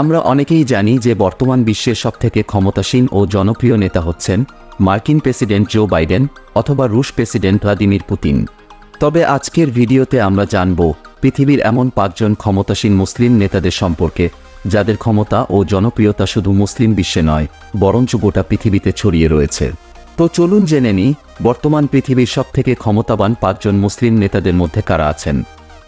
আমরা অনেকেই জানি যে বর্তমান বিশ্বের সবথেকে ক্ষমতাসীন ও জনপ্রিয় নেতা হচ্ছেন মার্কিন প্রেসিডেন্ট জো বাইডেন অথবা রুশ প্রেসিডেন্ট ভ্লাদিমির পুতিন। তবে আজকের ভিডিওতে আমরা জানব পৃথিবীর এমন পাঁচজন ক্ষমতাসীন মুসলিম নেতাদের সম্পর্কে, যাদের ক্ষমতা ও জনপ্রিয়তা শুধু মুসলিম বিশ্বে নয়, বরঞ্চ গোটা পৃথিবীতে ছড়িয়ে রয়েছে। তো চলুন জেনে নিই, বর্তমান পৃথিবীর সবথেকে ক্ষমতাবান পাঁচজন মুসলিম নেতাদের মধ্যে কারা আছেন।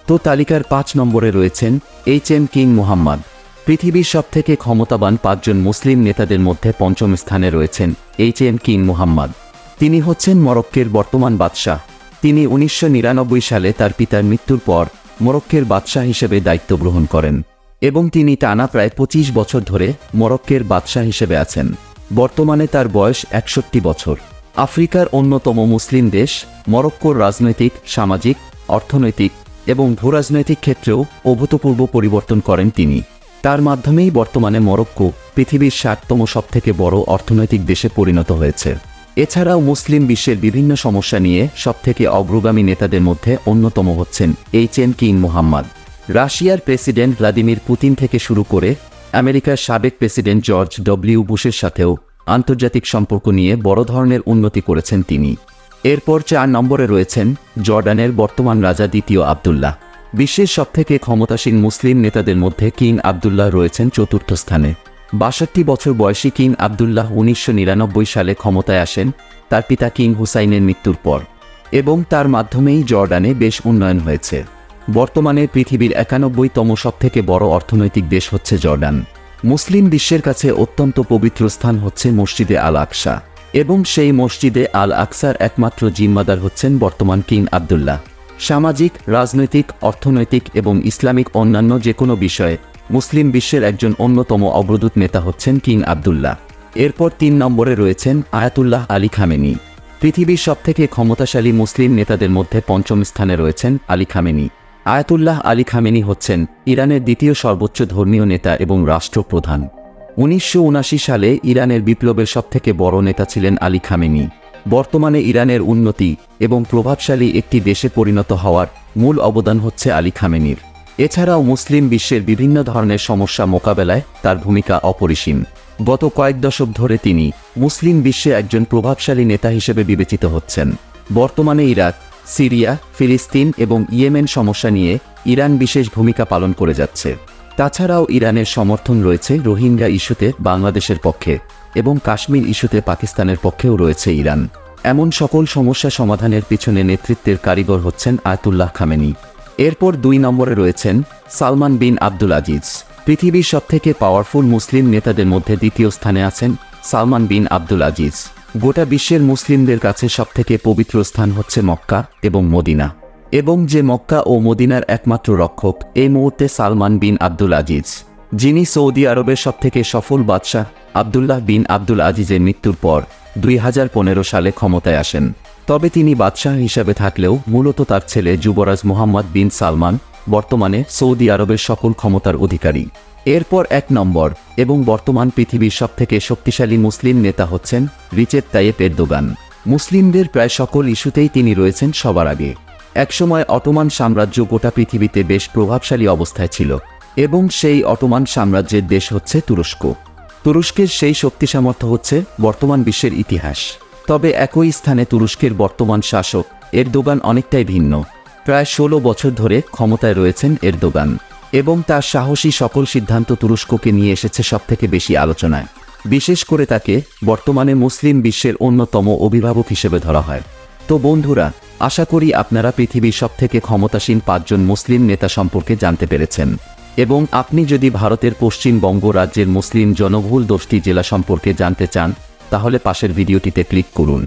তো তালিকার পাঁচ নম্বরে রয়েছেন এইচ এম কিং মুহাম্মদ। পৃথিবীর সবথেকে ক্ষমতাবান পাঁচজন মুসলিম নেতাদের মধ্যে পঞ্চম স্থানে রয়েছেন এইচ এম কিং মুহাম্মদ। তিনি হচ্ছেন মরক্কের বর্তমান বাদশাহ। তিনি উনিশশো নিরানব্বই সালে তার পিতার মৃত্যুর পর মরক্কের বাদশাহ হিসেবে দায়িত্ব গ্রহণ করেন এবং তিনি টানা প্রায় পঁচিশ বছর ধরে মরক্কের বাদশাহ হিসেবে আছেন। বর্তমানে তার বয়স একষট্টি বছর। আফ্রিকার অন্যতম মুসলিম দেশ, মরক্কোর রাজনৈতিক, সামাজিক, অর্থনৈতিক এবং ভূরাজনৈতিক ক্ষেত্রেও অভূতপূর্ব পরিবর্তন করেন তিনি। তার মাধ্যমেই বর্তমানে মরক্কো পৃথিবীর ষাটতম সবথেকে বড় অর্থনৈতিক দেশে পরিণত হয়েছে। এছাড়াও মুসলিম বিশ্বের বিভিন্ন সমস্যা নিয়ে সবথেকে অগ্রগামী নেতাদের মধ্যে অন্যতম হচ্ছেন এইচ এন কিং মোহাম্মদ। রাশিয়ার প্রেসিডেন্ট ভ্লাদিমির পুতিন থেকে শুরু করে আমেরিকার সাবেক প্রেসিডেন্ট জর্জ ডব্লিউ বুশের সাথেও আন্তর্জাতিক সম্পর্ক নিয়ে বড় ধরনের উন্নতি করেছেন তিনি। এরপর চার নম্বরে রয়েছেন জর্ডানের বর্তমান রাজা দ্বিতীয় আবদুল্লাহ। বিশ্বের সবথেকে ক্ষমতাসীন মুসলিম নেতাদের মধ্যে কিং আবদুল্লাহ রয়েছেন চতুর্থ স্থানে। বাষট্টি বছর বয়সী কিং আবদুল্লাহ উনিশশো নিরানব্বই সালে ক্ষমতায় আসেন, তার পিতা কিং হুসাইনের মৃত্যুর পর, এবং তার মাধ্যমেই জর্ডানে বেশ উন্নয়ন হয়েছে। বর্তমানে পৃথিবীর একানব্বইতম সবথেকে বড় অর্থনৈতিক দেশ হচ্ছে জর্ডান। মুসলিম বিশ্বের কাছে অত্যন্ত পবিত্র স্থান হচ্ছে মসজিদে আল আকসা, এবং সেই মসজিদে আল আকসার একমাত্র জিম্মাদার হচ্ছেন বর্তমান কিং আবদুল্লাহ। সামাজিক, রাজনৈতিক, অর্থনৈতিক এবং ইসলামিক অন্যান্য যে কোনো বিষয়ে মুসলিম বিশ্বের একজন অন্যতম অগ্রদূত নেতা হচ্ছেন কিং আবদুল্লাহ। এরপর তিন নম্বরে রয়েছেন আয়াতুল্লাহ আলী খামেনি। পৃথিবীর সবথেকে ক্ষমতাশালী মুসলিম নেতাদের মধ্যে পঞ্চম স্থানে রয়েছেন Ali Khamenei. Ayatollah Ali Khamenei হচ্ছেন ইরানের দ্বিতীয় সর্বোচ্চ ধর্মীয় নেতা এবং রাষ্ট্রপ্রধান। উনিশশো সালে ইরানের বিপ্লবের সবথেকে বড় নেতা ছিলেন আলী খামেনি। বর্তমানে ইরানের উন্নতি এবং প্রভাবশালী একটি দেশে পরিণত হওয়ার মূল অবদান হচ্ছে আলী খামেনির। এছাড়াও মুসলিম বিশ্বের বিভিন্ন ধরনের সমস্যা মোকাবেলায় তার ভূমিকা অপরিসীম। গত কয়েক দশক ধরে তিনি মুসলিম বিশ্বে একজন প্রভাবশালী নেতা হিসেবে বিবেচিত হচ্ছেন। বর্তমানে ইরাক, সিরিয়া, ফিলিস্তিন এবং ইয়েমেন সমস্যা নিয়ে ইরান বিশেষ ভূমিকা পালন করে যাচ্ছে। তাছাড়াও ইরানের সমর্থন রয়েছে রোহিঙ্গা ইস্যুতে বাংলাদেশের পক্ষে। এবং কাশ্মীর ইস্যুতে পাকিস্তানের পক্ষেও রয়েছে ইরান। এমন সকল সমস্যা সমাধানের পিছনে নেতৃত্বের কারিগর হচ্ছেন আয়তুল্লাহ খামেনি। এরপর দুই নম্বরে রয়েছেন সালমান বিন আব্দুল আজিজ। পৃথিবীর সবথেকে পাওয়ারফুল মুসলিম নেতাদের মধ্যে দ্বিতীয় স্থানে আছেন সালমান বিন আব্দুল আজিজ। গোটা বিশ্বের মুসলিমদের কাছে সবথেকে পবিত্র স্থান হচ্ছে মক্কা এবং মদিনা। এবং যে মক্কা ও মদিনার একমাত্র রক্ষক, এই মুহূর্তে সালমান বিন আব্দুল আজিজ। যিনি সৌদি আরবের সবথেকে সফল বাদশাহ আবদুল্লাহ বিন আব্দুল আজিজের মৃত্যুর পর দুই হাজার পনেরো সালে ক্ষমতায় আসেন। তবে তিনি বাদশাহ হিসাবে থাকলেও মূলত তার ছেলে যুবরাজ মোহাম্মদ বিন সালমান বর্তমানে সৌদি আরবের সকল ক্ষমতার অধিকারী। এরপর এক নম্বর এবং বর্তমান পৃথিবীর সবথেকে শক্তিশালী মুসলিম নেতা হচ্ছেন রিচেপ তাইয়েপ এরদোগান। মুসলিমদের প্রায় সকল ইস্যুতেই তিনি রয়েছেন সবার আগে। একসময় অটোমান সাম্রাজ্য গোটা পৃথিবীতে বেশ প্রভাবশালী অবস্থায় ছিল। এবং সেই অটোমান সাম্রাজ্যের দেশ হচ্ছে তুরস্ক। তুরস্কের সেই শক্তি সামর্থ্য হচ্ছে বর্তমান বিশ্বের ইতিহাস। তবে একই স্থানে তুরস্কের বর্তমান শাসক এরদোগান অনেকটাই ভিন্ন। প্রায় ষোলো বছর ধরে ক্ষমতায় রয়েছেন এরদোগান এবং তার সাহসী সকল সিদ্ধান্ত তুরস্ককে নিয়ে এসেছে সবথেকে বেশি আলোচনায়। বিশেষ করে তাকে বর্তমানে মুসলিম বিশ্বের অন্যতম অভিভাবক হিসেবে ধরা হয়। তো বন্ধুরা, আশা করি আপনারা পৃথিবীর সবথেকে ক্ষমতাসীন পাঁচজন মুসলিম নেতা সম্পর্কে জানতে পেরেছেন। এবং আপনি যদি ভারতের পশ্চিমবঙ্গ রাজ্যের মুসলিম জনবহুল দোষটি জেলা সম্পর্কে জানতে চান, তাহলে পাশের ভিডিওটিতে ক্লিক করুন।